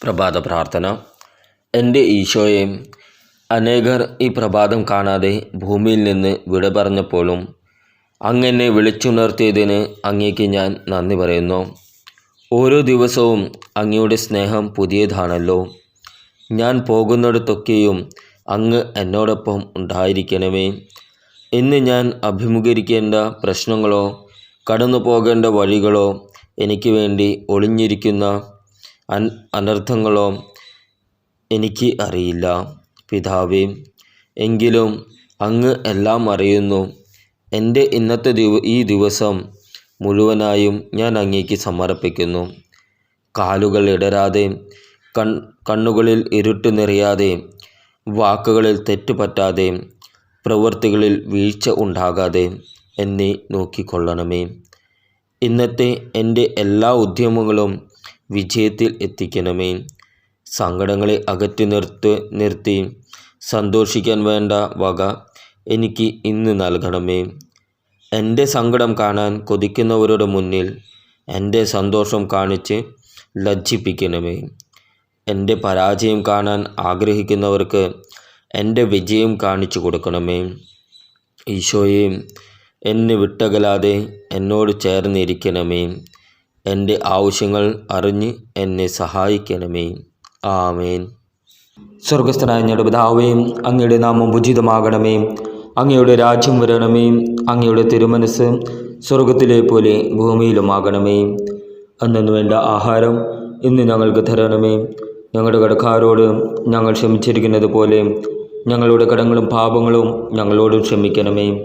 പ്രഭാത പ്രാർത്ഥന എന്റെ ഈശോയെ അനേകർ ഈ പ്രഭാതം കാണാതെ ഭൂമിയിൽ നിന്ന് വിട പറഞ്ഞപ്പോഴും അങ്ങനെ വിളിച്ചുണർത്തിയതിന് അങ്ങേക്ക് ഞാൻ നന്ദി പറയുന്നു. ഓരോ ദിവസവും അങ്ങയുടെ സ്നേഹം പുതിയതാണല്ലോ. ഞാൻ പോകുന്നിടത്തൊക്കെയും അങ്ങ് എന്നോടൊപ്പം ഉണ്ടായിരിക്കണമേ. ഇന്ന് ഞാൻ അഭിമുഖീകരിക്കേണ്ട പ്രശ്നങ്ങളോ കടന്നു പോകേണ്ട വഴികളോ എനിക്ക് വേണ്ടി ഒളിഞ്ഞിരിക്കുന്ന അൻ അനർത്ഥങ്ങളോ എനിക്ക് അറിയില്ല. പിതാവേ എങ്കിലും അങ്ങ് എല്ലാം അറിയുന്നു. എന്റെ ഇന്നത്തെ ദിവ ഈ ദിവസം മുഴുവനായും ഞാൻ അങ്ങേക്ക് സമർപ്പിക്കുന്നു. കാലുകൾ ഇടരാതെ കൺ കണ്ണുകളിൽ ഇരുട്ട് നിറയാതെ വാക്കുകളിൽ തെറ്റുപറ്റാതെ പ്രവൃത്തികളിൽ വീഴ്ച ഉണ്ടാകാതെ എന്നെ നോക്കിക്കൊള്ളണമേ. ഇന്നത്തെ എന്റെ എല്ലാ ഉദ്യമങ്ങളും വിജയത്തിൽ എത്തിക്കണമേ. സങ്കടങ്ങളെ അകറ്റി നിർത്ത് നിർത്തി. സന്തോഷിക്കാൻ വേണ്ട വക എനിക്ക് ഇന്ന് നൽകണമേ. എന്റെ സങ്കടം കാണാൻ കൊതിക്കുന്നവരുടെ മുന്നിൽ എന്റെ സന്തോഷം കാണിച്ച് ലജ്ജിപ്പിക്കണമേ. എന്റെ പരാജയം കാണാൻ ആഗ്രഹിക്കുന്നവർക്ക് എന്റെ വിജയം കാണിച്ചു കൊടുക്കണമേ. ഈശോയെ എന്നെ വിട്ടകലാതെ എന്നോട് ചേർന്നിരിക്കണമേ. എന്റെ ആവശ്യങ്ങൾ അറിഞ്ഞ് എന്നെ സഹായിക്കണമേ. ആമേൻ. സ്വർഗസ്ഥനായ ഞങ്ങളുടെ പിതാവേയും അങ്ങയുടെ നാമം ഉചിതമാകണമേ. അങ്ങയുടെ രാജ്യം വരണമേ. അങ്ങയുടെ തിരുമനസ് സ്വർഗത്തിലെ പോലെ ഭൂമിയിലുമാകണമേ. അന്നു വേണ്ട ആഹാരം ഇന്ന് ഞങ്ങൾക്ക് തരണമേ. ഞങ്ങളുടെ കടക്കാരോട് ഞങ്ങൾ ക്ഷമിച്ചിരിക്കുന്നത് പോലെ ഞങ്ങളുടെ കടങ്ങളും പാപങ്ങളും ഞങ്ങളോടും ക്ഷമിക്കണമേ.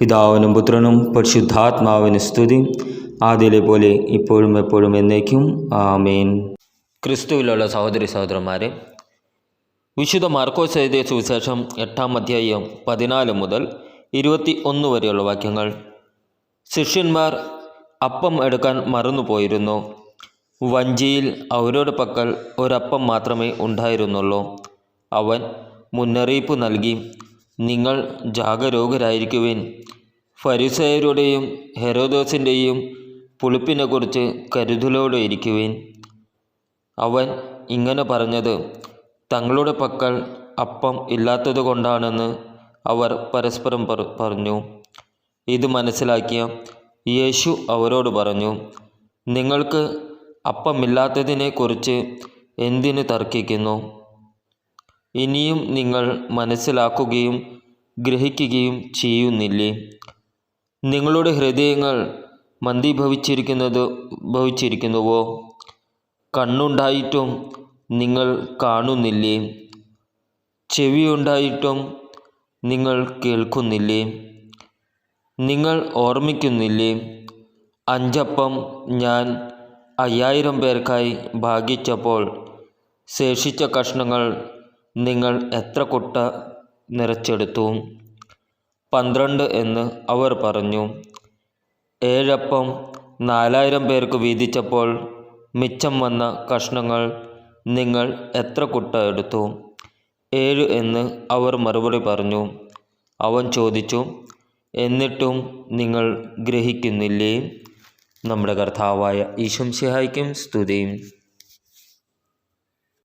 പിതാവിനും പുത്രനും പരിശുദ്ധാത്മാവിന് സ്തുതി. ആദ്യയിലെ പോലെ ഇപ്പോഴും എപ്പോഴും എന്നേക്കും. ആമേൻ. ക്രിസ്തുവിലുള്ള സഹോദരി സഹോദരന്മാരെ വിശുദ്ധ മാർക്കോസ് എഴുതിയ സുവിശേഷം എട്ടാം അധ്യായം പതിനാല് മുതൽ ഇരുപത്തി ഒന്ന് വരെയുള്ള വാക്യങ്ങൾ. ശിഷ്യന്മാർ അപ്പം എടുക്കാൻ മറന്നുപോയിരുന്നു. വഞ്ചിയിൽ അവരുടെ പക്കൽ ഒരപ്പം മാത്രമേ ഉണ്ടായിരുന്നുള്ളൂ. അവൻ മുന്നറിയിപ്പ് നൽകി നിങ്ങൾ ജാഗരൂകരായിരിക്കുവിൻ. ഫരിസയരുടെയും ഹെരോദോസിന്റെയും പുളിപ്പിനെക്കുറിച്ച് കരുതലോടെ ഇരിക്കുവിൻ. അവൻ ഇങ്ങനെ പറഞ്ഞത് തങ്ങളുടെ പക്കൽ അപ്പം ഇല്ലാത്തത് കൊണ്ടാണെന്ന് അവർ പരസ്പരം പറഞ്ഞു. ഇത് മനസ്സിലാക്കിയ യേശു അവരോട് പറഞ്ഞു നിങ്ങൾക്ക് അപ്പമില്ലാത്തതിനെക്കുറിച്ച് എന്തിന് തർക്കിക്കുന്നു? ഇനിയും നിങ്ങൾ മനസ്സിലാക്കുകയും ഗ്രഹിക്കുകയും ചെയ്യുന്നില്ലേ? നിങ്ങളുടെ ഹൃദയങ്ങൾ മന്ദീഭവിച്ചിരിക്കുന്നത് ഭവിച്ചിരിക്കുന്നുവോ? കണ്ണുണ്ടായിട്ടും നിങ്ങൾ കാണുന്നില്ലേ? ചെവിയുണ്ടായിട്ടും നിങ്ങൾ കേൾക്കുന്നില്ലേ? നിങ്ങൾ ഓർമ്മിക്കുന്നില്ലേ? അഞ്ചപ്പം ഞാൻ അയ്യായിരം പേർക്കായി ഭാഗിച്ചപ്പോൾ ശേഷിച്ച കഷ്ണങ്ങൾ നിങ്ങൾ എത്ര കുട്ട നിറച്ചെടുത്തു. പന്ത്രണ്ട് എന്ന് അവർ പറഞ്ഞു. ഏഴപ്പം നാലായിരം പേർക്ക് വീതിച്ചപ്പോൾ മിച്ചം വന്ന കഷ്ണങ്ങൾ നിങ്ങൾ എത്ര കുട്ട എടുത്തു? ഏഴ് എന്ന് അവർ മറുപടി പറഞ്ഞു. അവൻ ചോദിച്ചു എന്നിട്ടും നിങ്ങൾ ഗ്രഹിക്കുന്നില്ലേ? നമ്മുടെ കർത്താവായ ഈശംസിഹായിക്കും സ്തുതിയും.